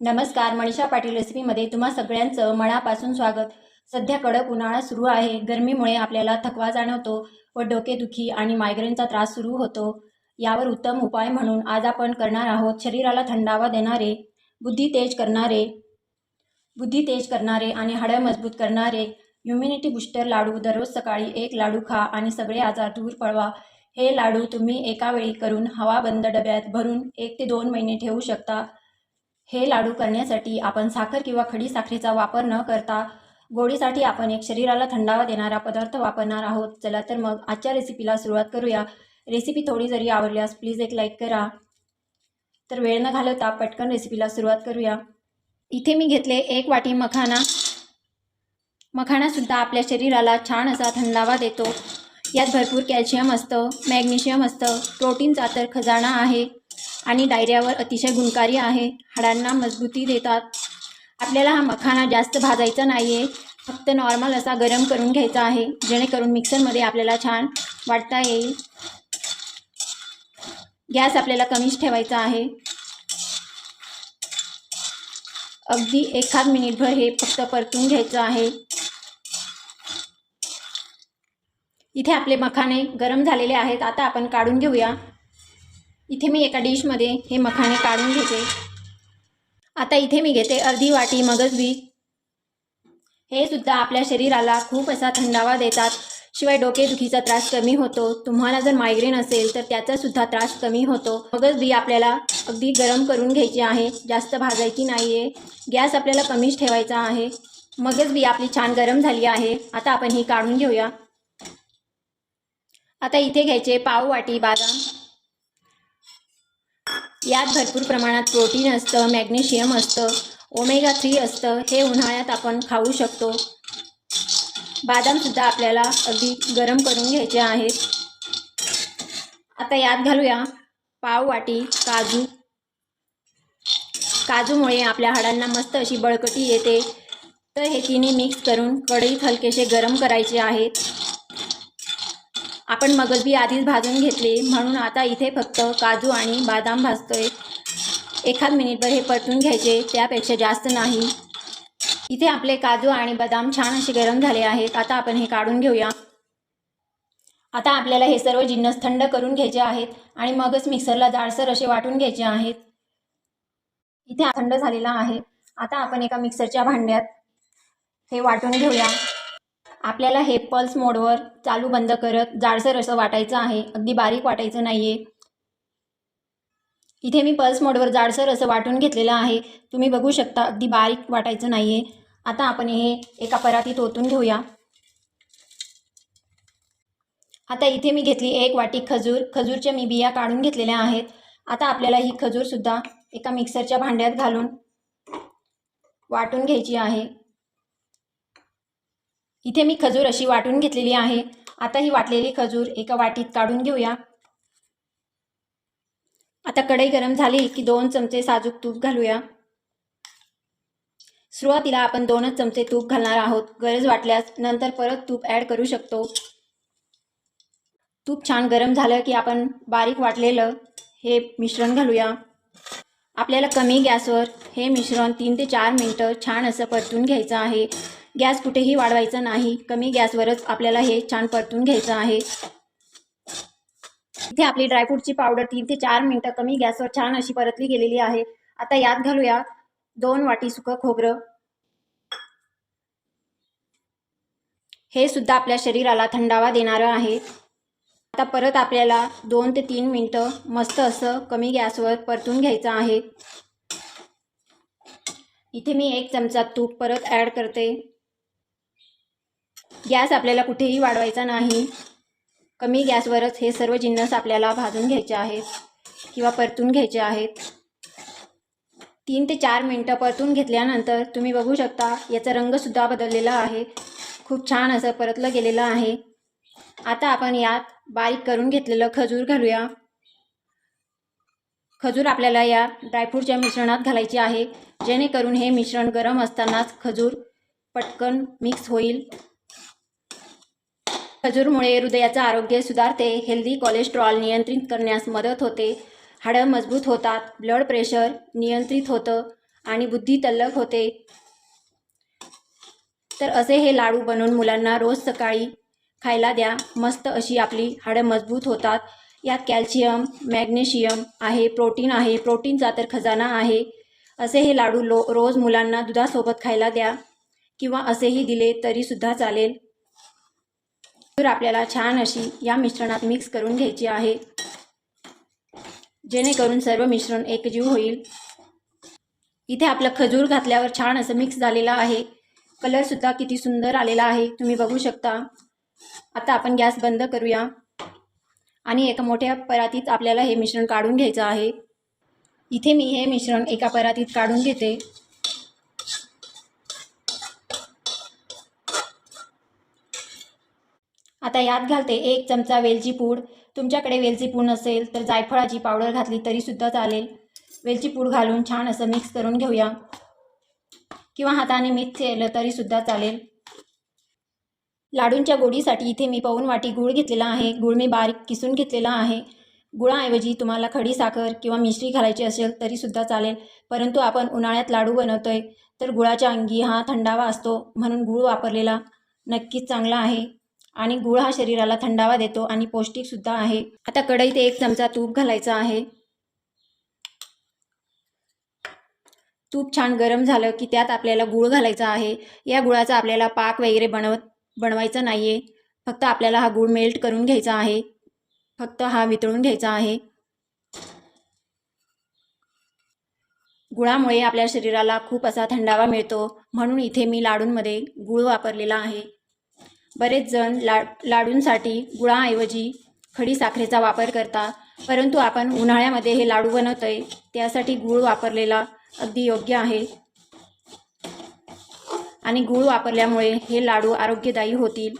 नमस्कार मनीषा पाटील रेसिपीमध्ये तुम्हा सगळ्यांचं मनापासून स्वागत. सध्या कडक उन्हाळा सुरू आहे. गरमीमुळे आपल्याला थकवा जाणवतो व डोकेदुखी आणि मायग्रेनचा त्रास सुरू होतो. यावर उत्तम उपाय म्हणून आज आपण करणार आहोत शरीराला थंडावा देणारे बुद्धी तेज करणारे बुद्धी तेज करणारे आणि हाडं मजबूत करणारे इम्युनिटी बुस्टर लाडू दररोज सकाळी एक लाडू खा आणि सगळे आजार दूर पळवा. हे लाडू तुम्ही एका वेळी करून हवा बंद डब्यात भरून एक ते दोन महिने ठेवू शकता. हे लाडू करण्यासाठी आपण साखर किंवा खडी साखरेचा वापर न करता गोडीसाठी आपण एक शरीराला थंडावा देणारा पदार्थ वापरणार आहोत. चला तर मग आजच्या रेसिपीला सुरुवात करूया. रेसिपी थोडी जरी आवडल्यास प्लीज एक लाईक करा. तर वेळ न घालवता पटकन रेसिपीला सुरुवात करूया. इथे मी घेतले एक वाटी मखाना. मखानासुद्धा आपल्या शरीराला छान असा थंडावा देतो. यात भरपूर कॅल्शियम असतं मॅग्नेशियम असतं प्रोटीनचा तर खजाना आहे. आणि डायरियावर अतिशय गुणकारी आहे. हाडांना मजबूती देतात. आपल्याला हा मखाना जास्त भाजायचा नाही आहे फक्त नॉर्मल असा गरम करून घ्यायचा आहे. जेणेकरून मिक्सरमध्ये आपल्याला छान वाटता येईल. गॅस आपल्याला कमीच ठेवायचा आहे. अगदी एखाद मिनिटभर हे फक्त परतून घ्यायचं आहे. इथे आपले मखाने गरम झालेले आहेत. आता आपण काढून घेऊया. इथे मी एका डिशमध्ये हे मखाणे काढून घेते. आता इथे मी घेते अर्धी वाटी मगजबीज हे सुद्धा आपल्या शरीराला खूप असा थंडावा देतात. शिवाय डोकेदुखीचा त्रास कमी होतो. तुम्हाला जर मायग्रेन असेल तर त्याचा सुद्धा त्रास कमी होतो. मगच बी आपल्याला अगदी गरम करून घ्यायची आहे. जास्त भाजायची नाही आहे गॅस आपल्याला कमीच ठेवायचा आहे. मगच बी आपली छान गरम झाली आहे. आता आपण ही काढून घेऊया. आता इथे घ्यायचे पाव वाटी बादाम. यात भरपूर प्रमाणात प्रोटीन असतं मॅग्नेशियम असतं ओमेगा थ्री असतं हे उन्हाळ्यात आपण खाऊ शकतो. बादामसुद्धा आपल्याला अगदी गरम करून घ्यायचे आहेत. आता यात घालूया पाव वाटी काजू. काजूमुळे आपल्या हाडांना मस्त अशी बळकटी येते. तर हे तिन्ही मिक्स करून कढईत हलकेसे गरम करायचे आहेत. आपण मगजबी आधीच भाजून घेतले. म्हणून आता इथे फक्त काजू आणि बादाम भाजतोय. एखाद मिनिटभर हे परतून घ्यायचे. त्यापेक्षा जास्त नाही. इथे आपले काजू आणि बदाम छान असे गरम झाले आहेत. आता आपण हे काढून घेऊया. आता आपल्याला हे सर्व जिन्नस थंड करून घ्यायचे आहेत आणि मगच मिक्सरला जाडसर असे वाटून घ्यायचे आहेत. इथे थंड झालेला आहे. आता आपण एका मिक्सरच्या भांड्यात हे वाटून घेऊया. आपल्याला हे पल्स मोडवर चालू बंद करत जाडसर असं वाटायचं आहे. अगदी बारीक वाटायचं नाही आहे इथे मी पल्स मोडवर जाडसर असं वाटून घेतलेलं आहे. तुम्ही बघू शकता अगदी बारीक वाटायचं नाही आहे आता आपण हे एका परातीत ओतून घेऊया. आता इथे मी घेतली एक वाटी खजूर. खजूरच्या मी बिया काढून घेतलेल्या आहेत. आता आपल्याला ही खजूरसुद्धा एका मिक्सरच्या भांड्यात घालून वाटून घ्यायची आहे. इथे मी खजूर अशी वाटून घेतलेली आहे. आता ही वाटलेली खजूर एका वाटीत काढून घेऊया. आता कढई गरम झाली की दोन चमचे साजूक तूप घालूया. सुरुवातीला आपण दोनच चमचे तूप घालणार आहोत. गरज वाटल्यास नंतर परत तूप ॲड करू शकतो. तूप छान गरम झालं की आपण बारीक वाटलेलं हे मिश्रण घालूया. आपल्याला कमी गॅसवर हे मिश्रण तीन ते चार मिनटं छान असं परतून घ्यायचं आहे. गॅस कुठेही वाढवायचा नाही. कमी गॅसवरच आपल्याला हे छान परतून घ्यायचं आहे. इथे आपली ड्रायफ्रूटची पावडर तीन ते चार मिनटं कमी गॅसवर छान अशी परतली गेलेली आहे. आता यात घालूया दोन वाटी सुकं खोबरं. हे सुद्धा आपल्या शरीराला थंडावा देणारं आहे. आता परत आपल्याला दोन ते तीन मिनटं मस्त असं कमी गॅसवर परतून घ्यायचं आहे. इथे मी एक चमचा तूप परत ॲड करते. गॅस आपल्याला कुठेही वाढवायचा नाही. कमी गॅसवरच हे सर्व जिन्नस आपल्याला भाजून घ्यायचे आहेत किंवा परतून घ्यायचे आहेत. तीन ते चार मिनटं परतून घेतल्यानंतर तुम्ही बघू शकता याचा रंगसुद्धा बदललेला आहे. खूप छान असं परतलं गेलेलं आहे. आता आपण यात बारीक करून घेतलेलं खजूर घालूया. खजूर आपल्याला या ड्रायफ्रूटच्या मिश्रणात घालायचे आहे. जेणेकरून हे मिश्रण गरम असतानाच खजूर पटकन मिक्स होईल. खजूरमुळे हृदयाचं आरोग्य सुधारते हेल्दी कोलेस्ट्रॉल नियंत्रित करण्यास मदत होते. हाडं मजबूत होतात ब्लड प्रेशर नियंत्रित होतं आणि बुद्धी तल्लख होते. तर असे हे लाडू बनवून मुलांना रोज सकाळी खायला द्या. मस्त अशी आपली हाडं मजबूत होतात. यात कॅल्शियम मॅग्नेशियम आहे प्रोटीन आहे प्रोटीनचा तर खजाना आहे. असे हे लाडू लो रोज मुलांना दुधासोबत खायला द्या. किंवा असेही दिले तरीसुद्धा चालेल. तर आपल्याला छान अशी या मिश्रणात मिक्स करून घ्यायची आहे. जेणेकरून सर्व मिश्रण एकजीव होईल. इथे आपलं खजूर घातल्यावर छान असं मिक्स झालेलं आहे. कलरसुद्धा किती सुंदर आलेला आहे. तुम्ही बघू शकता. आता आपण गॅस बंद करूया. आणि एका मोठ्या परातीत आपल्याला हे मिश्रण काढून घ्यायचं आहे. इथे मी हे मिश्रण एका परातीत काढून घेते. आता यात घालते एक चमचा वेलची पूड. तुमच्याकडे वेलची पूड नसेल तर जायफळाची पावडर घातली तरीसुद्धा चालेल. वेलची पूड घालून छान असं मिक्स करून घेऊया. किंवा हाताने मिक्स केलं तरीसुद्धा चालेल. लाडूंच्या गोडीसाठी इथे मी पाऊन वाटी गूळ घेतलेला आहे. गूळ मी बारीक किसून घेतलेला आहे. गुळाऐवजी तुम्हाला खडी साखर किंवा मिश्री घालायची असेल तरीसुद्धा चालेल. परंतु आपण उन्हाळ्यात लाडू बनवतो आहे तर गुळाच्या अंगी हा थंडावा असतो म्हणून गूळ वापरलेला नक्कीच चांगला आहे. आणि गूळ हा शरीराला थंडावा देतो आणि पौष्टिकसुद्धा आहे. आता कढईत एक चमचा तूप घालायचा आहे. तूप छान गरम झालं की त्यात आपल्याला गूळ घालायचा आहे. या गुळाचा आपल्याला पाक वगैरे बनवत बनवायचा नाही आहे फक्त आपल्याला हा गूळ मेल्ट करून घ्यायचा आहे. फक्त हा वितळून घ्यायचा आहे. गुळामुळे आपल्या शरीराला खूप असा थंडावा मिळतो. म्हणून इथे मी लाडूंमध्ये गूळ वापरलेला आहे. बरेच जण ला लाडूंसाठी गुळाऐवजी खडी साखरेचा वापर करतात परंतु आपण उन्हाळ्यामध्ये हे लाडू बनवतो आहे त्यासाठी गूळ वापरलेला अगदी योग्य आहे. आणि गूळ वापरल्यामुळे हे लाडू आरोग्यदायी होतील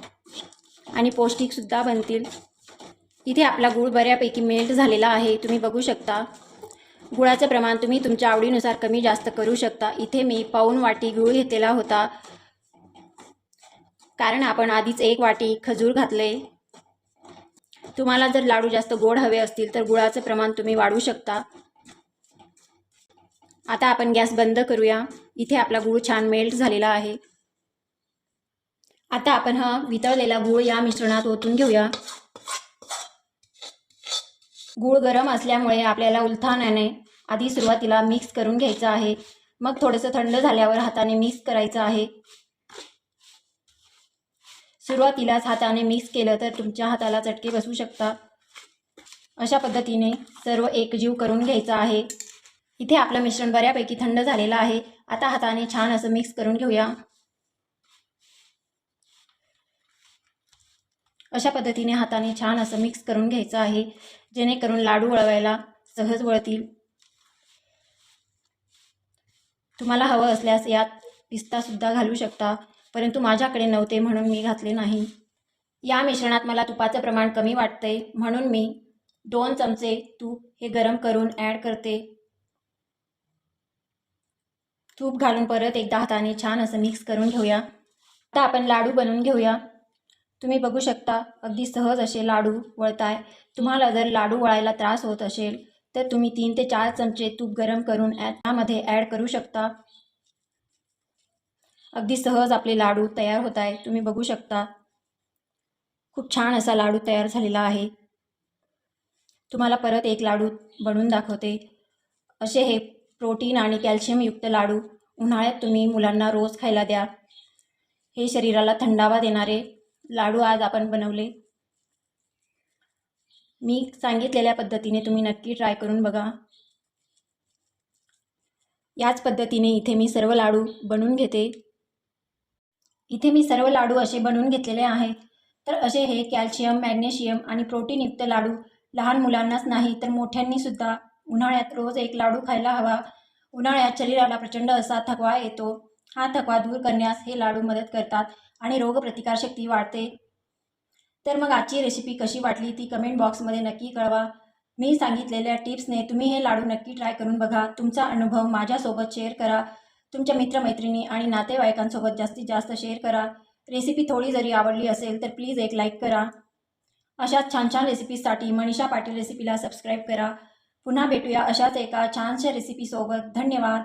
आणि पौष्टिकसुद्धा बनतील. इथे आपला गूळ बऱ्यापैकी मेल्ट झालेला आहे तुम्ही बघू शकता. गुळाचं प्रमाण तुम्ही तुमच्या आवडीनुसार कमी जास्त करू शकता. इथे मी पाऊन वाटी गूळ घेतलेला होता. कारण आपण आधीच एक वाटी खजूर घातले. तुम्हाला जर लाडू जास्त गोड हवे असतील तर गुळाचं प्रमाण तुम्ही वाढवू शकता. आता आपण गॅस बंद करूया. इथे आपला गूळ छान मेल्ट झालेला आहे. आता आपण हा वितळलेला गूळ या मिश्रणात ओतून घेऊया. गूळ गरम असल्यामुळे आपल्याला उलथाण्याने आधी सुरुवातीला मिक्स करून घ्यायचं आहे. मग थोडंसं थंड झाल्यावर हाताने मिक्स करायचं आहे. सुरुवातीलाच हाताने मिक्स केलं तर तुमच्या हाताला चटके बसू शकतात. अशा पद्धतीने सर्व एकजीव करून घ्यायचं आहे. इथे आपलं मिश्रण बऱ्यापैकी थंड झालेलं आहे. आता हाताने छान असं मिक्स करून घेऊया. अशा पद्धतीने हाताने छान असं मिक्स करून घ्यायचं आहे. जेणेकरून लाडू वळवायला सहज वळतील. तुम्हाला हवं असल्यास यात पिस्तासुद्धा घालू शकता. परंतु माझ्याकडे नव्हते म्हणून मी घातले नाही. या मिश्रणात मला तुपाचं प्रमाण कमी वाटतंय म्हणून मी दोन चमचे तूप हे गरम करून ॲड करते. तूप घालून परत एकदा हाताने छान असं मिक्स करून घेऊया. आता आपण लाडू बनवून घेऊया. तुम्ही बघू शकता अगदी सहज असे लाडू वळताय. तुम्हाला जर लाडू वळायला त्रास होत असेल तर तुम्ही तीन ते चार चमचे तूप गरम करून त्यामध्ये ॲड करू शकता. अगदी सहज आपले लाडू तयार होत आहे तुम्ही बघू शकता. खूप छान असा लाडू तयार झालेला आहे. तुम्हाला परत एक लाडू बनवून दाखवते. असे हे प्रोटीन आणि कॅल्शियमयुक्त लाडू उन्हाळ्यात तुम्ही मुलांना रोज खायला द्या. हे शरीराला थंडावा देणारे लाडू आज आपण बनवले. मी सांगितलेल्या पद्धतीने तुम्ही नक्की ट्राय करून बघा. याच पद्धतीने इथे मी सर्व लाडू बनवून घेते. इथे मी सर्व लाडू असे बनवून घेतलेले आहेत. तर असे हे कॅल्शियम मॅग्नेशियम आणि प्रोटीनयुक्त लाडू लहान मुलांनाच नाही तर मोठ्यांनी सुद्धा उन्हाळ्यात रोज एक लाडू खायला हवा. उन्हाळ्यात शरीराला प्रचंड असा थकवा येतो. हा थकवा दूर करण्यास हे लाडू मदत करतात आणि रोगप्रतिकारशक्ती वाढते. तर मग आजची रेसिपी कशी वाटली ती कमेंट बॉक्समध्ये नक्की कळवा. मी सांगितलेल्या टिप्सने तुम्ही हे लाडू नक्की ट्राय करून बघा. तुमचा अनुभव माझ्यासोबत शेअर करा. तुमच्या मित्रमैत्रिणी आणि नातेवाईकांसोबत जास्तीत जास्त शेअर करा. रेसिपी थोडी जरी आवडली असेल तर प्लीज एक लाईक करा. अशाच छान छान रेसिपीजसाठी मनीषा पाटील रेसिपीला सबस्क्राईब करा. पुन्हा भेटूया अशाच एका छानशा रेसिपीसोबत धन्यवाद.